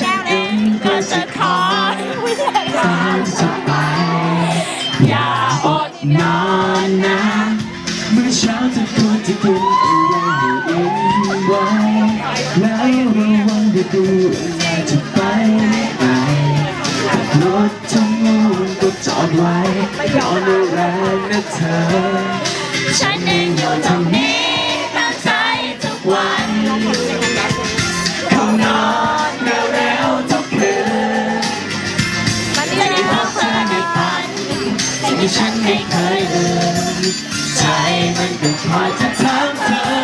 ฉันเองก็จะขอตามเธอไป อย่าอดนอนนะเมื่อเช้าเธอควรจะกินอะไรให้อิ่มไว้แล้วระวังจะดูแลจะไปไหนรถทั้งง่วงก็จอดไว้นอนไม่แรนะเธอฉันเองอยู่ตรงนี้ตั้งใจทุกวัน ที่ฉันไม่เคยลืมใจมันก็คอยจะถามเธอ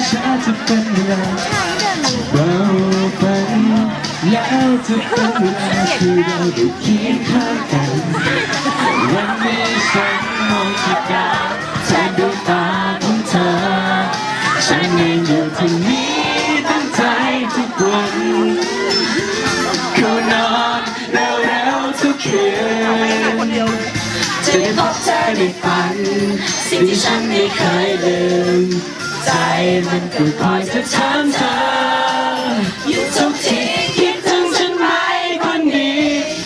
ที่ฉันจะเป็นเวลาเราฝันแล้วจะเป็นเวลาที่เราได้เคียงข้างกันวันนี้ฉันมองที่ดาวแทนดวงตาของเธอฉันเองอยู่ที่นี้ตั้งใจทุกวันคือนอนเร็วๆทุกคืนจะได้พบเธอในฝัน สิ่งที่ฉันไม่เคยลืม ใจมันก็คอยจะถามเธออยู่ทุกทีคิดถึงฉันไหมคนดี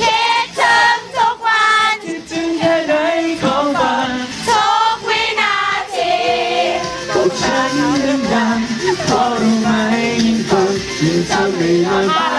คิดถึงทุกวันคิดถึงแค่ไหนขอฟังทุกวินาทีบอกฉันดังๆเพราะรู้ไหมยิ่งฟังยิ่งทำให้นอนฝันไม่เอาไ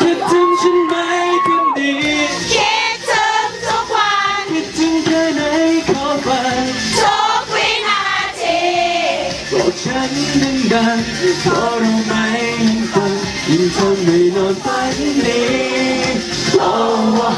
คิดถึงฉันไหมคนดีคิดถึงทุกวันคิดถึงแค่ไหนขอฟังทุกวินาทีบอกฉันดังๆเพราะรู้ไหมยิ่งฟังยิ่งทำให้นอนฝันดีโอ้โหคิ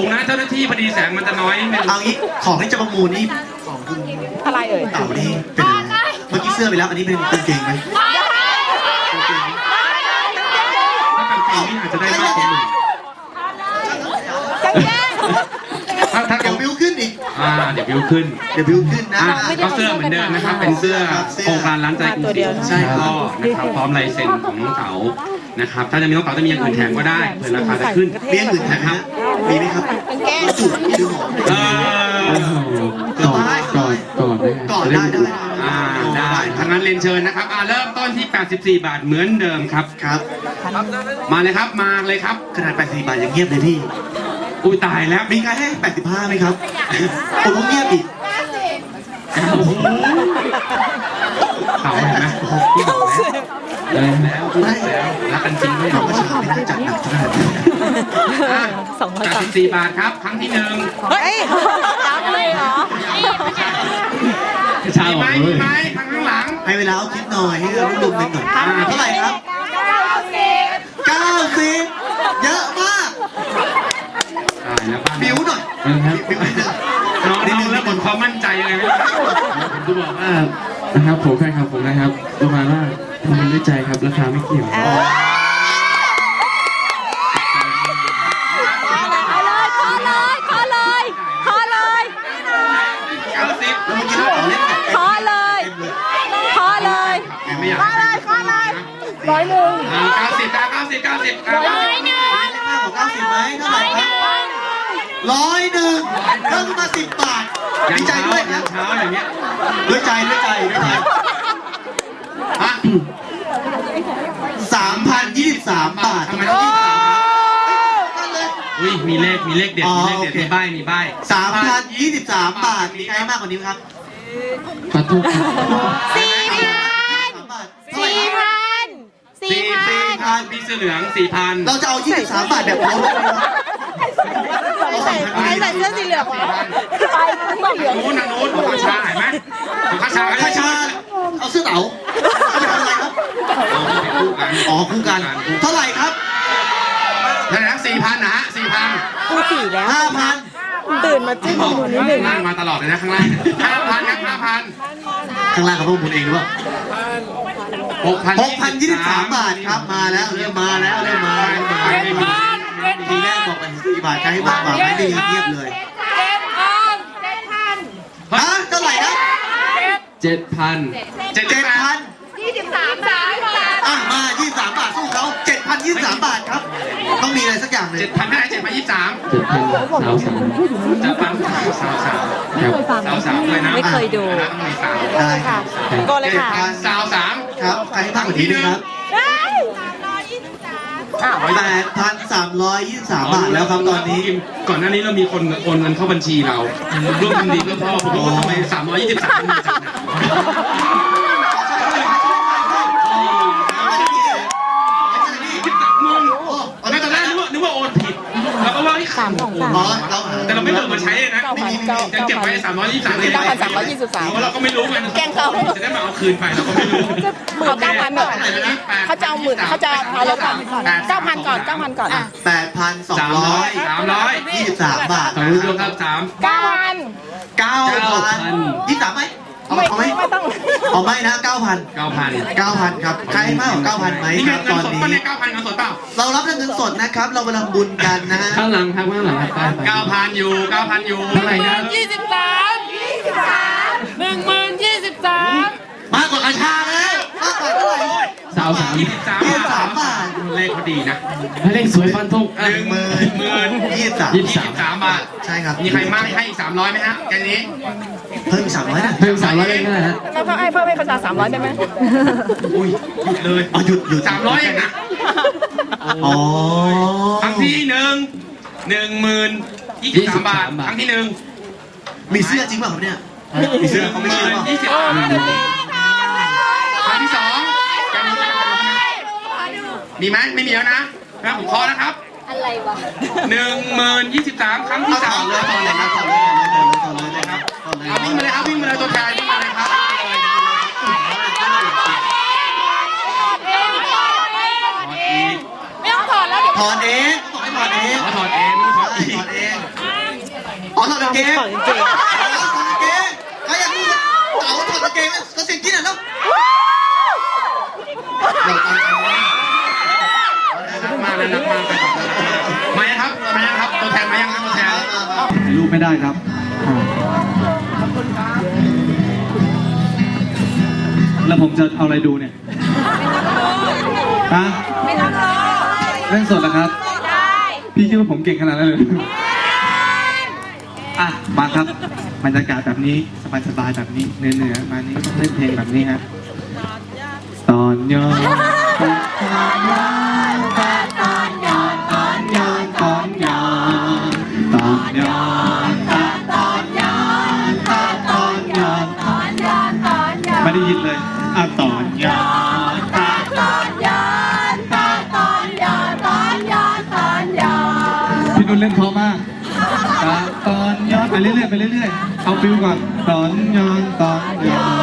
สูงๆนะเจ้าหน้าที่พอดีแสงมันจะน้อยนิดนึงเอางี้ของที่จะประมูลนี่ของคุณอะไรเอ่ยเต่านี่เป็นอะไรเมื่อกี้เสื้อไปแล้ว อันนี้เป็นกางเกงไหมถ้ากางเกงนี่อาจจะได้มากกว่าหนึ่งถ้าถ้าเดี๋ยวบิวขึ้นอีกอ่าเดี๋ยววิวขึ้นเดี๋ยวบิวขึ้นนะอะก็เสื้อเหมือนเดิมนะครับ เป็นเสื้อโครงการร้านใจกรุงศรีใช่ครับก็นะครับพร้อมลายเซ็นของน้องเต๋า นะครับ ถ้าจะมีน้องเต๋าจะมีอย่างอื่นแถมก็ได้เผื่อราคาจะขึ้นเลี้ยงอื่นนะครับ มีไหมครับเราจูบชื่อหอมเออก่อนก่อนก่อนได้ได้อ่าได้ทั้งนั้นเรียนเชิญนะครับอ่าเริ่มต้นที่ 84 บาทเหมือนเดิมครับครับ มาเลยครับมาเลยครับขนาด84บาทยังเงียบเลยพี่อุ้ยตายแล้วมีใครให้ 85ไหมครับผมก็เงียบอีกโอ้โหเต่าเห็นไหมพี่บอกแล้ว ไม่ด้แล้วรักกันจริงด้วยเราก็ชอบไม่ได้จัดหนักขนาดนี้สองร้อยสามสี่บาทครับ ครั้งที่หนึ่งเฮ้ยตังเลยเหรอชาบอกเลยไหมทางข้างหลัง ให้เวลาเอาคิดหน่อยให้เรื่องรุ่มไปหน่อยเท่าไหร่ครับเก้าสิบเก้าสิบเยอะมากบิวหน่อยบิวหน่อยน้องแล้วหมดความมั่นใจเลยไหมผมจะบอกว่านะครับผมแฟนครับผมนะครับประมาณว่า ทำงานด้วยใจครับราคาไม่เกี่ยวเออขอเลยขอเลยขอเลยขอเลยเก้าสิบแล้วเมื่อกี้เราเอาเล่นกันขอเลยขอเลยไม่อยากให้ใครร้อยหนึ่งอ่าเก้าสิบอ่าเก้าสิบเก้าสิบอ่าเก้าสิบมากกว่าเก้าสิบไหมเท่าไหร่ครับร้อยหนึ่งเพิ่มมาสิบบาทดีใจด้วยครับเช้าอย่างเงี้ยด้วยใจด้วยใจด้วยใจ สามพันยี่สิบสามบาททำไมต้องยี่สิบสามนั่นเลยมีเลขมีเลขเด็ดมีเลขเด็ดมีใบมีใบสามพันยี่สิบสามบาท มีใครมากกว่านี้ไหมครับปะทุสี่พันสี่พันสี่พันพันมีเสือเหลืองสี่พันเราจะเอายี่สิบสามบาทแบบลดลงไหรัใส่ใส่เสื้อสีเหลืองวะเสื้อสีเหลือง นู้นทานู้นผ้าชาเห็นไหมของข้าชาข้าชา เอาเสื้อเต๋าเอาทำอไรครับคู่กันอ๋อคู่กัน เท่าไหร่ครับนั่นนะสี่พันนะฮะสี่พันคูสี่แล้วห้าพันตื่นมาจิ้มดูนิดหนึ่งนั่งมาตลอดเลยนะข้างล่างห้าพันนะห้าพันข้างล่างเขาพูดบุญเองหรือเปล่าหกพันหกยี่สิบสามบาทครับมาแล้วเริ่มมาแล้วเริ่มมาเริ่มมาทีแรกบอกไปกี่บาทจะให้บาทบาทไม่ดีเงียบเลยเจ็ดพันเจ็ดพัะเท่าไหร่นะเจ็ดพัน เจ็ดพันยี่สิบสามบาทอะมายี่สามบาทสู้เขาเจ็ดพันยี่สามบาทครับ ต้องมีอะไรสักอย่างเลยเจ็ดพันได้เจ็ดพันยี่สามเจ็ดพันสาวสาวจะฟังสาวสาวไม่เคยฟังสาวสาวด้วยนะไม่เคยดูได้ค่ะก็เลยค่ะสาวสามครับใครให้พักกว่านี้ครับแปดพันสามร้อยยี่สิบสามบาทแล้วครับตอนนี้ ก่อนหน้านี้เรามีคนโอนเงินเข้าบัญชีเราร่วมทำดีเพื่อพ่อผมก็ทำไมสามร้อยยี่สิบสาม สามสองสาม อ๋แต่เราไม่เบิกมาใช้เลยนะเก้าพันเก้ายัเก้าพันสามร้อยยี่สิบสามเก้าพันสามร้อยยี่สิบสามเพราเราก็ไม่รู้ไงแกล้งเขา จะได้มาเอาคืนไปเราก็ไม่รู้จะหมื่นเก้าพันก่อนเขาจะเอาหมื่นเขาจะเอาลดก่อนเก้าพันก่อนเก้าพันก่อนแปดพันสองร้อยสามร้อยยี่สิบสามบาทสองร้อยครับสามเก้าพันเก้าพันยี่สิบสามไหม เอาไม่ไหม่ต้อง เอาไหมนะ9,000 9,000 9,000ครับใครให้มากกว่า9,000ไหมครับตอนนี้ ปะเนี่ยเก้าพันเงินสดเปล่าเรารับเงินสดนะครับ เราไปทำบุญกันนะฮะข้างหลังครับข้างหลังครับ9,000อยู่9,000อยู่เท่าไหร่นะ23 23 1023มยี่ามากกว่ากระชากแล้วมากกว่าเท่าไหร่สาวสามยี่สิบสามบาทเลขพอดีนะเลขสวยฟันธงอ่หนึ่งหมื่นหมื่นยี่สิบสามยี่สิบสามบาท ใช่ครับ มีใครมากให้อีกสามร้อยไหมฮะแกนี้ เพิ่มอีกสามร้อยนะเพิ่มสามร้อยได้ไหมฮะแล้วก็ไอ้เพิ่มให้ภาษาสามร้อยได้ไหมอุ้ยหยุดเลยอ๋อหยุดหยุดสามร้อยนะอ๋อครั้งที่หนึ่งหนึ่งหมื่นยี่สิบสามบาทครั้งที่หนึ่งมีเสื้อจริงเปล่าเนี่ยมีเสื้อเขาไม่เชื่อเปล่าครั้งที่สองมีไหมไม่มีแล้วนะนะผมพอแล้วครับอะไรวะหนึ่งหมื่นยี่สิบสามครั้งที่สามเลยต่อเลยต่อเลยต่อเลยต่อเลย เอาวิ่งมาเลยเอาวิ่งมาเลยตัวแทนวิ่งมาเลยครับไม่ต้องถอดแล้วเดี๋ยวถอนเองถอนเองถอนเองถอนเองถอนเองอ๋อถอดกางเกงถอดกางเกงใครอยากรู้เต๋าถอดกางเกงแล้วเสียงกินอ่นเนาะมาเลยนะมามายังครับมายังครับตัวแทนมายังครับตัวแทนรูปไม่ได้ครับ ณครับแล้วผมจะเอาอะไรดูเนี่ยฮะไม่ต้องรอเล่นสดนะครับ ได้พี่คิดว่าผมเก่งขนาดนั้นเลยอะมาครับบรรยากาศแบบนี้สบายๆแบบนี้เหนือๆมานี้ต้องเล่นเพลงแบบนี้ฮะตอนย้อนตอนย้อนตอนย้อนตอนย้อนตอนย้อนตอนย้อน เรื่อยๆไปเรื่อยๆเอาฟิลก่อนตอนยานตอนยอง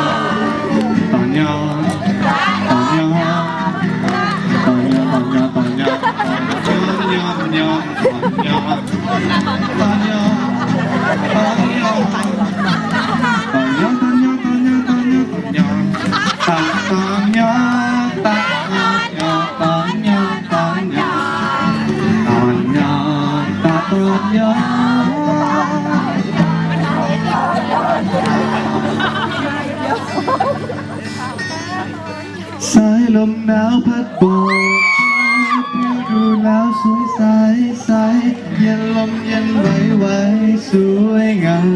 ลมหนาวพัดโบกผิวดูหนาวสวยใสใสเย็นลมเย็นไหวไหวสวยงาม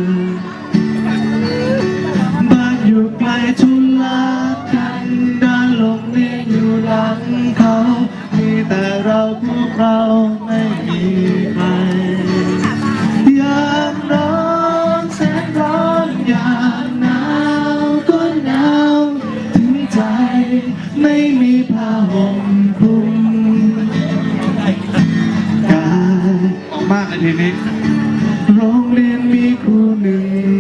บ้านอยู่ไกลทุลากันด้านลมนี่อยู่หลังเขา มีแต่เราพวกเรา ม่มีผ้าห่มคลุมกายมากเลยทีนี้โรงเรียนมีครูหนึ่ง